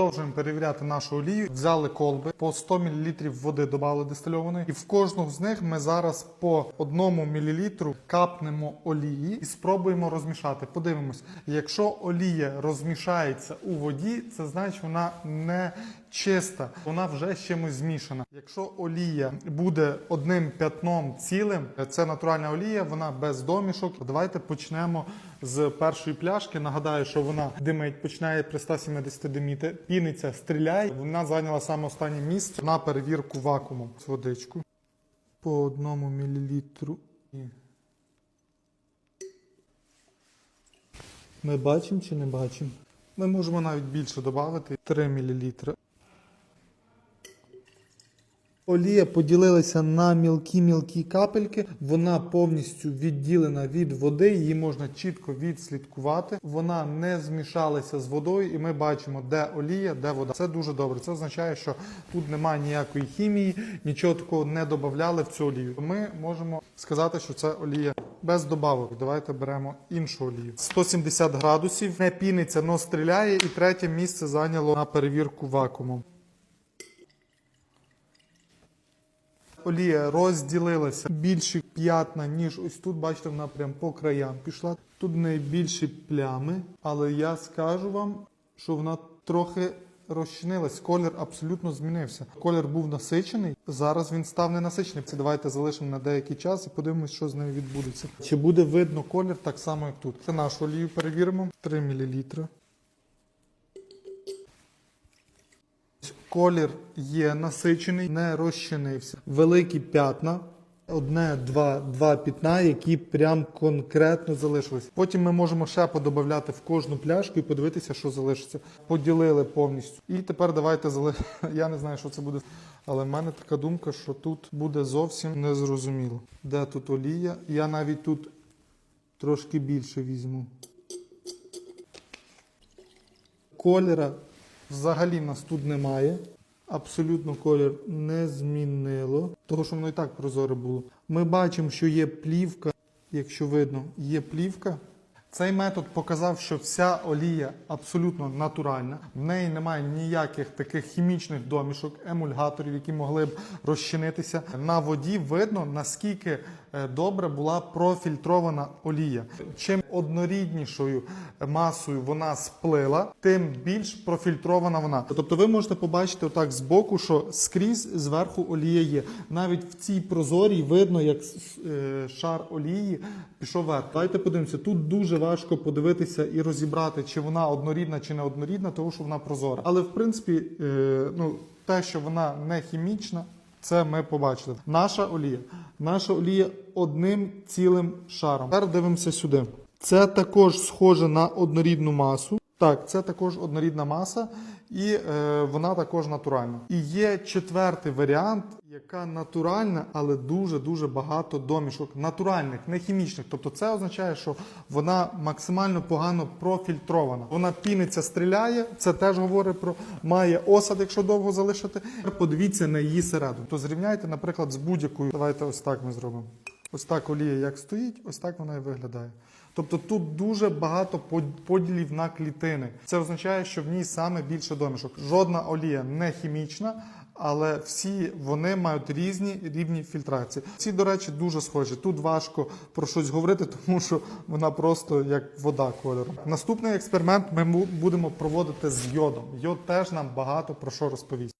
Продовжуємо перевіряти нашу олію. Взяли колби, по 100 мл води додали дистильованої, і в кожну з них ми зараз по 1 мл капнемо олії і спробуємо розмішати. Подивимось, якщо олія розмішається у воді, це значить вона не чиста, вона вже з чимось змішана. Якщо олія буде одним п'ятном цілим, це натуральна олія, вона без домішок. Давайте почнемо з першої пляшки. Нагадаю, що вона димить, починає при 170 диміти, піниться, стріляє. Вона зайняла саме останнє місце на перевірку вакуумом. З водичку по одному мілілітру. Ми бачимо чи не бачимо? Ми можемо навіть більше додати 3 мл. Олія поділилася на мілкі-мілкі капельки. Вона повністю відділена від води. Її можна чітко відслідкувати. Вона не змішалася з водою, і ми бачимо, де олія, де вода. Це дуже добре. Це означає, що тут немає ніякої хімії, нічого такого не додавали в цю олію. Ми можемо сказати, що це олія без добавок. Давайте беремо іншу олію. 170 градусів, не піниться, но стріляє. І третє місце зайняло на перевірку вакуумом. Олія розділилася більші п'ятна, ніж ось тут. Бачите, вона прям по краям пішла. Тут в неї більші плями, але я скажу вам, що вона трохи розчинилась. Колір абсолютно змінився. Колір був насичений. Зараз він став ненасичений. Це давайте залишимо на деякий час і подивимось, що з нею відбудеться. Чи буде видно колір так само, як тут. Це нашу олію перевіримо. 3 мл. Колір є насичений, не розчинився. Великі п'ятна. Одне, два, два пітна, які прям конкретно залишились. Потім ми можемо ще подобавляти в кожну пляшку і подивитися, що залишиться. Поділили повністю. І тепер давайте зали... Я не знаю, що це буде. Але в мене така думка, що тут буде зовсім незрозуміло. Де тут олія? Я навіть тут трошки більше візьму. Кольора взагалі нас тут немає. Абсолютно колір не змінило, того що воно і так прозоре було. Ми бачимо, що є плівка. Якщо видно, є плівка. Цей метод показав, що вся олія абсолютно натуральна. В неї немає ніяких таких хімічних домішок, емульгаторів, які могли б розчинитися. На воді видно, наскільки добре була профільтрована олія. Чим одноріднішою масою вона сплила, тим більш профільтрована вона. Тобто ви можете побачити отак збоку, що скрізь зверху олія є. Навіть в цій прозорій видно, як е, шар олії пішов вверх. Давайте подивимося. Тут дуже важко подивитися і розібрати, чи вона однорідна чи не однорідна, тому що вона прозора. Але в принципі, е, ну те, що вона не хімічна. Це ми побачили. Наша олія. Наша олія одним цілим шаром. Тепер дивимося сюди. Це також схоже на однорідну масу. Так, це також однорідна маса, і е, вона також натуральна. І є четвертий варіант, яка натуральна, але дуже дуже багато домішок. Натуральних, не хімічних. Тобто це означає, що вона максимально погано профільтрована. Вона піниться, стріляє. Це теж говорить про має осад, якщо довго залишити. Подивіться на її середину. То зрівняйте, наприклад, з будь-якою. Давайте ось так ми зробимо. Ось так олія як стоїть, ось так вона і виглядає. Тобто тут дуже багато под- поділів на клітини. Це означає, що в ній саме більше домішок. Жодна олія не хімічна, але всі вони мають різні рівні фільтрації. Ці, до речі, дуже схожі. Тут важко про щось говорити, тому що вона просто як вода кольору. Наступний експеримент ми будемо проводити з йодом. Йод теж нам багато про що розповість.